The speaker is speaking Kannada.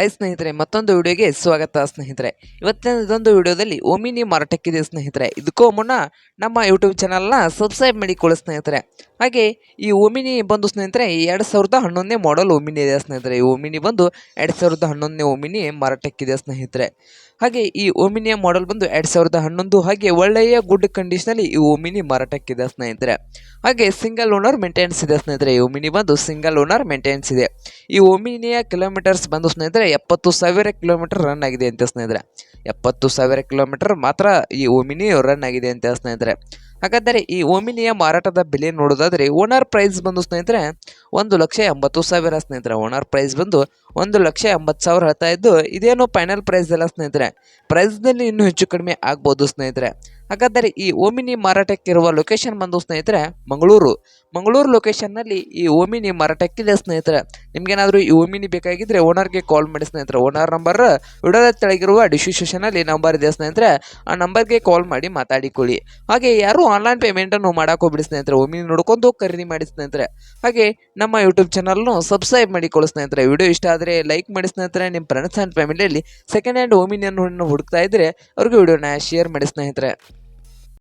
ಹೈ ಸ್ನೇಹಿತರೆ, ಮತ್ತೊಂದು ವಿಡಿಯೋಗೆ ಸ್ವಾಗತ ಸ್ನೇಹಿತರೆ. ಇವತ್ತಿನ ಇದೊಂದು ವಿಡಿಯೋದಲ್ಲಿ ಓಮಿನಿ ಮಾರಾಟಕ್ಕಿದೆ ಸ್ನೇಹಿತರೆ. ಇದಕ್ಕೂ ಮುನ್ನ ನಮ್ಮ ಯೂಟ್ಯೂಬ್ ಚಾನಲ್ನ ಸಬ್ಸ್ಕ್ರೈಬ್ ಮಾಡಿಕೊಳ್ಳಿ ಸ್ನೇಹಿತರೆ. ಹಾಗೆ ಈ ಓಮಿನಿ ಬಂದು ಸ್ನೇಹಿತರೆ, ಎರಡು ಸಾವಿರದ ಹನ್ನೊಂದನೇ ಮಾಡಲ್ ಓಮಿನಿ ಇದೆ ಸ್ನೇಹಿತರೆ. ಈ ಓಮಿನಿ ಬಂದು ಎರಡು ಸಾವಿರದ ಹನ್ನೊಂದನೇ ಓಮಿನಿ ಮಾರಾಟಕ್ಕಿದೆ ಸ್ನೇಹಿತರೆ. ಹಾಗೆ ಈ ಓಮಿನಿಯ ಮಾಡೆಲ್ ಬಂದು ಎರಡು ಸಾವಿರದ ಹನ್ನೊಂದು ಹಾಗೆ ಒಳ್ಳೆಯ ಗುಡ್ ಕಂಡೀಷನಲ್ಲಿ ಈ ಓಮಿನಿ ಮಾರಾಟಕ್ಕಿದೆ ಸ್ನೇಹಿತರೆ. ಹಾಗೆ ಸಿಂಗಲ್ ಓನರ್ ಮೇಂಟೆನೆನ್ಸ್ ಇದೆ ಸ್ನೇಹಿತರೆ. ಈ ಓಮಿನಿ ಬಂದು ಸಿಂಗಲ್ ಓನರ್ ಮೇಂಟೆನೆನ್ಸ್ ಇದೆ. ಈ ಓಮಿನಿಯ ಕಿಲೋಮೀಟರ್ಸ್ ಬಂದು ಸ್ನೇಹಿತರೆ ಎಪ್ಪತ್ತು ಸಾವಿರ ಕಿಲೋಮೀಟರ್ ರನ್ ಆಗಿದೆ ಅಂತ ಸ್ನೇಹಿತರೆ. ಎಪ್ಪತ್ತು ಸಾವಿರ ಕಿಲೋಮೀಟರ್ ಮಾತ್ರ ಈ ಓಮಿನಿ ರನ್ ಆಗಿದೆ ಅಂತ ಸ್ನೇಹಿತರೆ. ಹಾಗಾದರೆ ಈ ಓಮಿನಿಯ ಮಾರಾಟದ ಬೆಲೆ ನೋಡೋದಾದರೆ ಓನರ್ ಪ್ರೈಸ್ ಬಂದು ಸ್ನೇಹಿತರೆ ಒಂದು ಲಕ್ಷ ಎಂಬತ್ತು ಸಾವಿರ ಸ್ನೇಹಿತರೆ. ಓನರ್ ಪ್ರೈಸ್ ಬಂದು ಒಂದು ಲಕ್ಷ ಎಂಬತ್ತು ಸಾವಿರ ಹೇಳ್ತಾ ಇದ್ದು, ಇದೇನು ಫೈನಲ್ ಪ್ರೈಸ್ ಅಲ್ಲ ಸ್ನೇಹಿತರೆ. ಪ್ರೈಸ್ನಲ್ಲಿ ಇನ್ನೂ ಹೆಚ್ಚು ಕಡಿಮೆ ಆಗ್ಬೋದು ಸ್ನೇಹಿತರೆ. ಹಾಗಾದರೆ ಈ ಓಮಿನಿ ಮಾರಾಟಕ್ಕಿರುವ ಲೊಕೇಶನ್ ಬಂದು ಸ್ನೇಹಿತರೆ, ಮಂಗಳೂರು. ಮಂಗಳೂರು ಲೊಕೇಶನ್ನಲ್ಲಿ ಈ ಓಮಿನಿ ಮಾರಾಟಕ್ಕಿದೆ ಸ್ನೇಹಿತರೆ. ನಿಮಗೇನಾದರೂ ಈ ಓಮಿನಿ ಬೇಕಾಗಿದ್ದರೆ ಓನರ್ಗೆ ಕಾಲ್ ಮಾಡಿ ಸ್ನೇಹಿತರೆ. ಓನರ್ ನಂಬರ್ ವಿಡಿಯೋದ ತೆಳಗಿರುವ ಡಿಸ್ಕ್ರಿಪ್ಷನಲ್ಲಿ ನಂಬರ್ ಇದೆ ಸ್ನೇಹಿತರೆ. ಆ ನಂಬರ್ಗೆ ಕಾಲ್ ಮಾಡಿ ಮಾತಾಡಿಕೊಳ್ಳಿ. ಹಾಗೆ ಯಾರು ಆನ್ಲೈನ್ ಪೇಮೆಂಟನ್ನು ಹೋಗ್ಬಿಡಿ ಸ್ನೇಹಿತರೆ. ಓಮಿನಿ ನೋಡ್ಕೊಂಡು ಖರೀದಿ ಮಾಡಿ ಸ್ನೇಹಿತರೆ. ಹಾಗೆ ನಮ್ಮ ಯೂಟ್ಯೂಬ್ ಚಾನಲ್ನು ಸಬ್ಸ್ಕ್ರೈಬ್ ಮಾಡಿಕೊಳ್ಳಿ ಸ್ನೇಹಿತರೆ. ವಿಡಿಯೋ ಇಷ್ಟ ಆದರೆ ಲೈಕ್ ಮಾಡಿ ಸ್ನೇಹಿತರೆ. ನಿಮ್ಮ ಫ್ರೆಂಡ್ಸ್ ಆ್ಯಂಡ್ ಫ್ಯಾಮಿಲಿಯಲ್ಲಿ ಸೆಕೆಂಡ್ ಹ್ಯಾಂಡ್ ಓಮಿನಿಯನ್ನು ಹುಡುಕ್ತಾ ಇದ್ದರೆ ಅವ್ರಿಗೆ ವಿಡಿಯೋನ ಶೇರ್ ಮಾಡಿ ಸ್ನೇಹಿತರೆ.